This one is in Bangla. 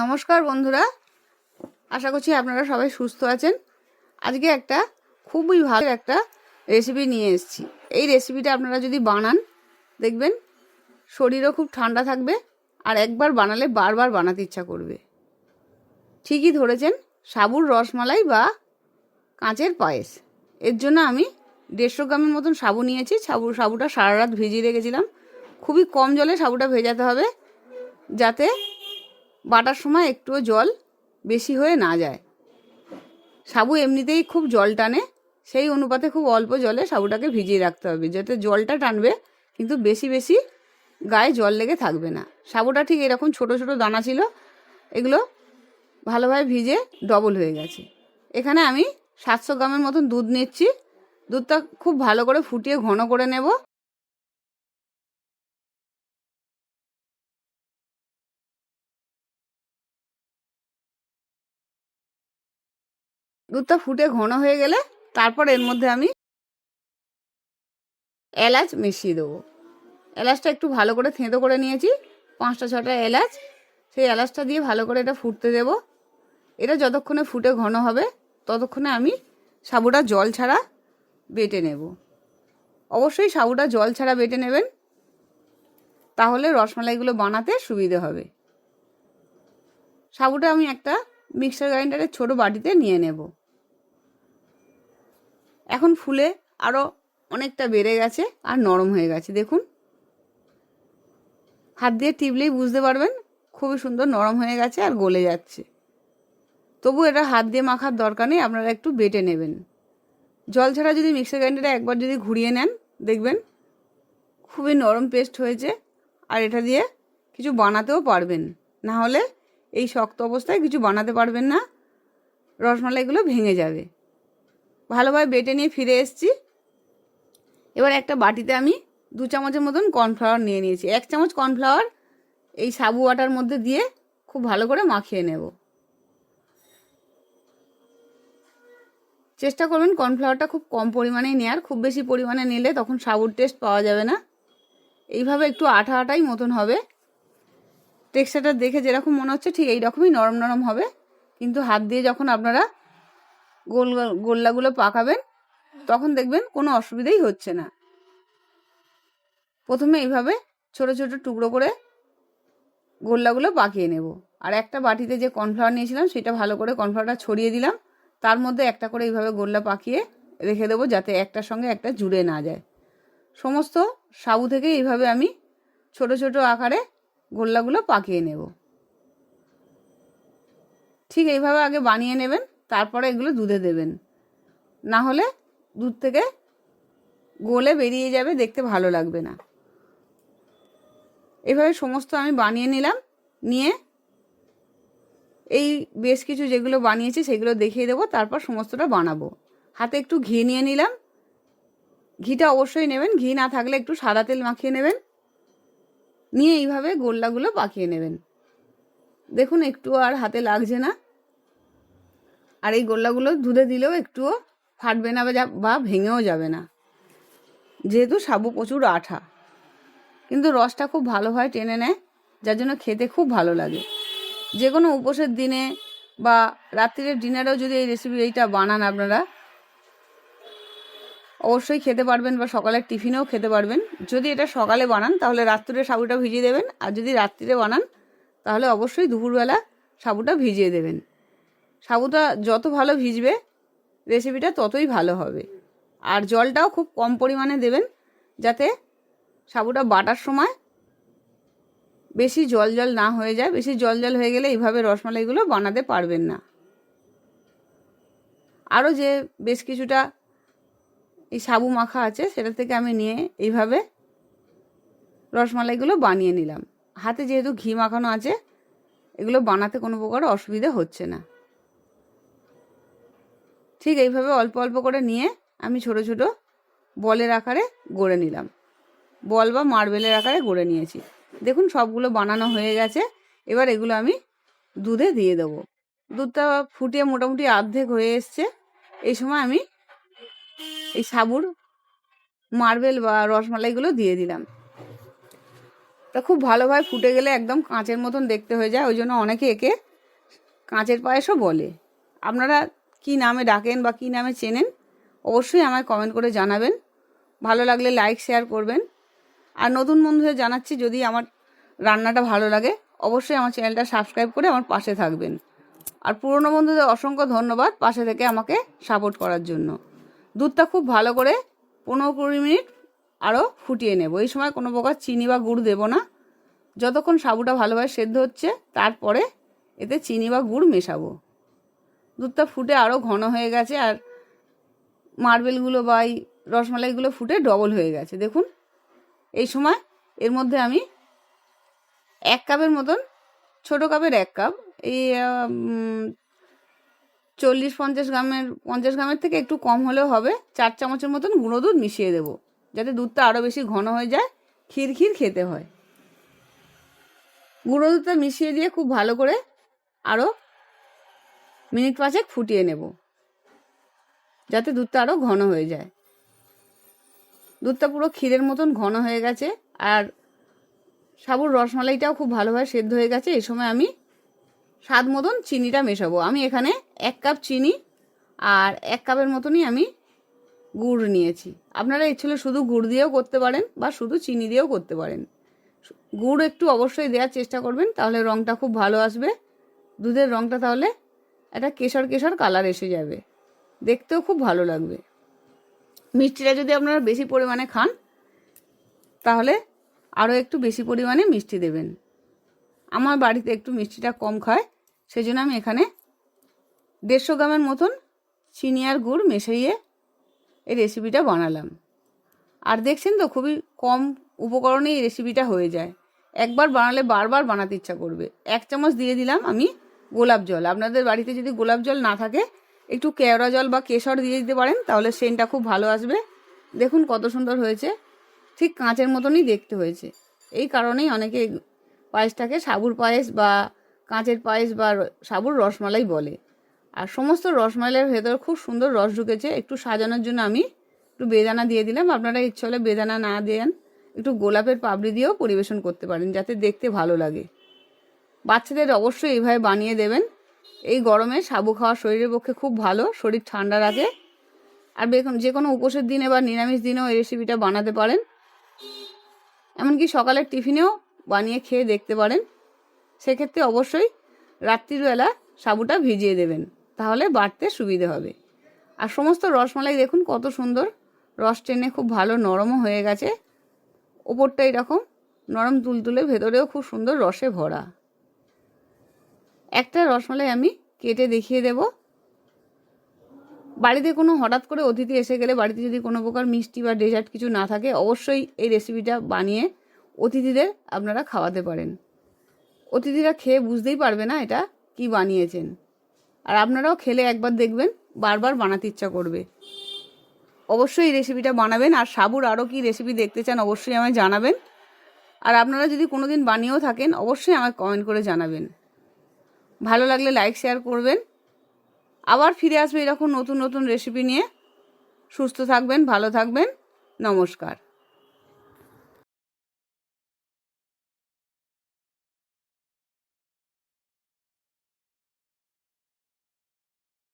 নমস্কার বন্ধুরা। আশা করছি আপনারা সবাই সুস্থ আছেন। আজকে একটা খুবই ভালো একটা রেসিপি নিয়ে এসেছি। এই রেসিপিটা আপনারা যদি বানান, দেখবেন শরীরও খুব ঠান্ডা থাকবে আর একবার বানালে বারবার বানাতে ইচ্ছা করবে। ঠিকই ধরেছেন, সাবুর রসমালাই বা কাঁচের পায়েস। এর জন্য আমি দেড়শো গ্রামের মতন সাবু নিয়েছি। সাবু, সাবুটা সারা রাত ভিজিয়ে রেখেছিলাম। খুবই কম জলে সাবুটা ভেজাতে হবে, যাতে বাটার সময় একটুও জল বেশি হয়ে না যায়। সাবু এমনিতেই খুব জল টানে, সেই অনুপাতে খুব অল্প জলে সাবুটাকে ভিজিয়ে রাখতে হবে, যাতে জলটা টানবে, কিন্তু বেশি বেশি গায়ে জল লেগে থাকবে না। সাবুটা ঠিক এরকম ছোট ছোট দানা ছিল, এগুলো ভালোভাবে ভিজে ডবল হয়ে গেছে। এখানে আমি সাতশো গ্রামের মতন দুধ নিচ্ছি। দুধটা খুব ভালো করে ফুটিয়ে ঘন করে নেব। দুধটা ফুটে ঘন হয়ে গেলে তারপর এর মধ্যে আমি এলাচ মিশিয়ে দেবো। এলাচটা একটু ভালো করে থেঁতো করে নিয়েছি, পাঁচটা ছটা এলাচ। সেই এলাচটা দিয়ে ভালো করে এটা ফুটতে দেব। এটা যতক্ষণে ফুটে ঘন হবে, ততক্ষণে আমি সাবুটা জল ছাড়া বেটে নেব। অবশ্যই সাবুটা জল ছাড়া বেটে নেবেন, তাহলে রসমালাইগুলো বানাতে সুবিধে হবে। সাবুটা আমি একটা মিক্সার গ্রাইন্ডারের ছোট বাটিতে নিয়ে নেব। এখন ফুলে আরও অনেকটা বেড়ে গেছে আর নরম হয়ে গেছে, দেখুন। হাত দিয়ে টিপলেই বুঝতে পারবেন খুবই সুন্দর নরম হয়ে গেছে আর গলে যাচ্ছে। তবু এটা হাত দিয়ে মাখার দরকার নেই, আপনারা একটু বেটে নেবেন। জল ছাড়া যদি মিক্সার গ্রাইন্ডারে একবার যদি ঘুরিয়ে নেন, দেখবেন খুবই নরম পেস্ট হয়েছে আর এটা দিয়ে কিছু বানাতেও পারবেন। না হলে এই শক্ত অবস্থায় কিছু বানাতে পারবেন না, রসমালাইগুলো ভেঙে যাবে। ভালোভাবে বেটে নিয়ে ফিরে এসেছি। এবার একটা বাটিতে আমি দু চামচের মতন কর্নফ্লাওয়ার নিয়ে নিয়েছি। এক চামচ কর্নফ্লাওয়ার এই সাবু আটার মধ্যে দিয়ে খুব ভালো করে মাখিয়ে নেব। চেষ্টা করবেন কর্নফ্লাওয়ারটা খুব কম পরিমাণে নেওয়ার খুব বেশি পরিমাণে নিলে তখন সাবুর টেস্ট পাওয়া যাবে না। এইভাবে একটু আঠা আটাই মতন হবে। টেক্সচারটা দেখে যেরকম মনে হচ্ছে ঠিক এই রকমই নরম নরম হবে। কিন্তু হাত দিয়ে যখন আপনারা গোল গোল্লাগুলো পাকাবেন, তখন দেখবেন কোনো অসুবিধাই হচ্ছে না। প্রথমে এইভাবে ছোট ছোট টুকরো করে গোল্লাগুলো পাকিয়ে নেব। আর একটা বাটিতে যে কর্নফ্লাওয়ার নিয়েছিলাম, সেটা ভালো করে কর্নফ্লাওয়ারটা ছড়িয়ে দিলাম। তার মধ্যে একটা করে এইভাবে গোল্লা পাকিয়ে রেখে দেবো, যাতে একটার সঙ্গে একটা জুড়ে না যায়। সমস্ত সাবু থেকে এইভাবে আমি ছোট ছোট আকারে গোল্লাগুলো পাকিয়ে নেব। ঠিক এইভাবে আগে বানিয়ে নেবেন। তারপরে এগুলো দুধে দেবেন। না হলে দুধ থেকে গলে বেরিয়ে যাবে, দেখতে ভালো লাগবে না। এভাবে সমস্ত আমি বানিয়ে নিলাম, নিয়ে এই বেশ কিছু যেগুলো বানিয়েছি সেগুলো দেখিয়ে দেবো, তারপর সমস্তটা বানাবো। হাতে একটু ঘি নিয়ে নিলাম। ঘিটা অবশ্যই নেবেন, ঘি না থাকলে একটু সাদা তেল মাখিয়ে নেবেন। নিয়ে এইভাবে গোল্লাগুলো পাকিয়ে নেবেন। দেখুন, একটু আর হাতে লাগছে না। আর এই গোল্লাগুলো দুধে দিলেও একটুও ফাটবে না বা ভেঙেও যাবে না। যেহেতু সাবু প্রচুর আঠা, কিন্তু রসটা খুব ভালোভাবে টেনে নেয়, যার জন্য খেতে খুব ভালো লাগে। যে কোনো উপোসের দিনে বা রাত্রিরের ডিনারেও যদি এই রেসিপি এইটা বানান আপনারা, অবশ্যই খেতে পারবেন বা সকালের টিফিনেও খেতে পারবেন। যদি এটা সকালে বানান, তাহলে রাত্রে সাবুটা ভিজিয়ে দেবেন, আর যদি রাত্রিরে বানান, তাহলে অবশ্যই দুপুরবেলা সাবুটা ভিজিয়ে দেবেন। সাবুটা যত ভালো ভিজবে রেসিপিটা ততই ভালো হবে। আর জলটাও খুব কম পরিমাণে দেবেন যাতে সাবুটা বাটার সময় বেশি জল জল না হয়ে যায়। বেশি জল জল হয়ে গেলে এইভাবে রসমালাইগুলো বানাতে পারবেন না। আরও যে বেশ কিছুটা এই সাবু মাখা আছে, সেটা থেকে আমি নিয়ে এইভাবে রসমালাইগুলো বানিয়ে নিলাম। হাতে যেহেতু ঘি মাখানো আছে, এগুলো বানাতে কোনো প্রকার অসুবিধা হচ্ছে না। ঠিক এইভাবে অল্প অল্প করে নিয়ে আমি ছোট ছোট বলের আকারে গড়ে নিলাম। বল বা মার্বেলের আকারে গড়ে নিয়েছি। দেখুন সবগুলো বানানো হয়ে গেছে। এবার এগুলো আমি দুধে দিয়ে দেবো। দুধটা ফুটিয়ে মোটামুটি অর্ধেক হয়ে এসছে। এই সময় আমি এই সাবুর মার্বেল বা রসমালাইগুলো দিয়ে দিলাম। তা খুব ভালোভাবে ফুটে গেলে একদম কাঁচের মতন দেখতে হয়ে যায়। ওই জন্য অনেকে একে কাঁচের পায়েসও বলে। আপনারা কি নামে ডাকেন বা কি নামে চেনেন, অবশ্যই আমায় কমেন্ট করে জানাবেন। ভালো লাগলে লাইক শেয়ার করবেন। আর নতুন বন্ধুদের জানাচ্ছি, যদি আমার রান্নাটা ভালো লাগে, অবশ্যই আমার চ্যানেলটা সাবস্ক্রাইব করে আমার পাশে থাকবেন। আর পুরনো বন্ধুদের অসংখ্য ধন্যবাদ পাশে থেকে আমাকে সাপোর্ট করার জন্য। দুধটা খুব ভালো করে পনেরো কুড়ি মিনিট আরও ফুটিয়ে নেব। এই সময় কোনো প্রকার চিনি বা গুড় দেবো না। যতক্ষণ সাবুটা ভালোভাবে সেদ্ধ হচ্ছে, তারপরে এতে চিনি বা গুড় মেশাবো। দুধটা ফুটে আরও ঘন হয়ে গেছে আর মার্বেলগুলো বা এই রসমালাইগুলো ফুটে ডবল হয়ে গেছে। দেখুন, এই সময় এর মধ্যে আমি এক কাপের মতন, ছোটো কাপের এক কাপ, এই চল্লিশ পঞ্চাশ গ্রামের পঞ্চাশ গ্রামের থেকে একটু কম হলেও হবে, চার চামচের মতন গুঁড়ো দুধ মিশিয়ে দেবো, যাতে দুধটা আরও বেশি ঘন হয়ে যায় ক্ষীর ক্ষীর খেতে হয়। গুঁড়ো দুধটা মিশিয়ে দিয়ে খুব ভালো করে আরও মিনিট পাঁচেক ফুটিয়ে নেব। যাতে দুধটা আরও ঘন হয়ে যায়। দুধটা পুরো ক্ষীরের মতন ঘন হয়ে গেছে, আর সাবুর রসমালাইটাও খুব ভালোভাবে সেদ্ধ হয়ে গেছে। এই সময় আমি স্বাদ মতন চিনিটা মেশাবো। আমি এখানে এক কাপ চিনি আর এক কাপের মতনই আমি গুড় নিয়েছি। আপনারা ইচ্ছে শুধু গুড় দিয়েও করতে পারেন বা শুধু চিনি দিয়েও করতে পারেন। গুড় একটু অবশ্যই দেওয়ার চেষ্টা করবেন, তাহলে রঙটা খুব ভালো আসবে। দুধের রঙটা তাহলে একটা কেশর কেশর কালার এসে যাবে। দেখতেও খুব ভালো লাগবে। মিষ্টিটা যদি আপনারা বেশি পরিমাণে খান, তাহলে আরও একটু বেশি পরিমাণে মিষ্টি দেবেন। আমার বাড়িতে একটু মিষ্টিটা কম খায় সেই জন্য আমি এখানে দেড়শো গ্রামের মতন চিনি আর গুড় মেশাইয়ে এই রেসিপিটা বানালাম। আর দেখছেন তো, খুবই কম উপকরণে এই রেসিপিটা হয়ে যায়। একবার বানালে বারবার বানাতে ইচ্ছা করবে। এক চামচ দিয়ে দিলাম আমি গোলাপ জল। আপনাদের বাড়িতে যদি গোলাপ জল না থাকে, একটু কেওড়া জল বা কেশর দিয়ে দিতে পারেন, তাহলে সেন্টটা খুব ভালো আসবে। দেখুন কত সুন্দর হয়েছে। ঠিক কাঁচের মতনই দেখতে হয়েছে। এই কারণেই অনেকে পায়েসটাকে সাবুর পায়েস বা কাঁচের পায়েস বা সাবুর রসমালাই বলে। আর সমস্ত রসমালাইয়ের ভেতর খুব সুন্দর রস ঢুকেছে। একটু সাজানোর জন্য আমি একটু বেদানা দিয়ে দিলাম। আপনারা ইচ্ছে হলে বেদানা না দেন, একটু গোলাপের পাপড়ি দিয়েও পরিবেশন করতে পারেন, যাতে দেখতে ভালো লাগে। বাচ্চাদের অবশ্যই এইভাবে বানিয়ে দেবেন। এই গরমে সাবু খাওয়া শরীরের পক্ষে খুব ভালো, শরীর ঠান্ডা রাখে। আর বেকন- যে কোনো উপোসের দিনে বা নিরামিষ দিনেও এই রেসিপিটা বানাতে পারেন। এমনকি সকালের টিফিনেও বানিয়ে খেয়ে দেখতে পারেন। সেক্ষেত্রে অবশ্যই রাত্রিবেলা সাবুটা ভিজিয়ে দেবেন। তাহলে বাড়তে সুবিধে হবে। আর সমস্ত রসমালাই দেখুন কত সুন্দর। রস টেনে খুব ভালো নরমও হয়ে গেছে। ওপরটা এরকম নরম তুলতুলে, ভেতরেও খুব সুন্দর রসে ভরা। একটা রসমালাই আমি কেটে দেখিয়ে দেব। বাড়িতে কোনো হঠাৎ করে অতিথি এসে গেলে, বাড়িতে যদি কোনো প্রকার মিষ্টি বা ডেজার্ট কিছু না থাকে, অবশ্যই এই রেসিপিটা বানিয়ে অতিথিদের আপনারা খাওয়াতে পারেন। অতিথিরা খেয়ে বুঝতেই পারবে না এটা কি বানিয়েছেন। আর আপনারাও খেলে একবার দেখবেন, বারবার বানাতে ইচ্ছা করবে। অবশ্যই এই রেসিপিটা বানাবেন, আর সাবুর আরও কি রেসিপি দেখতে চান অবশ্যই আমায় জানাবেন। আর আপনারা যদি কোনো দিন বানিয়েও থাকেন, অবশ্যই আমায় কমেন্ট করে জানাবেন। ভালো লাগলে লাইক শেয়ার করবেন। আবার ফিরে আসবে এরকম নতুন নতুন রেসিপি নিয়ে। সুস্থ থাকবেন, ভালো থাকবেন। নমস্কার।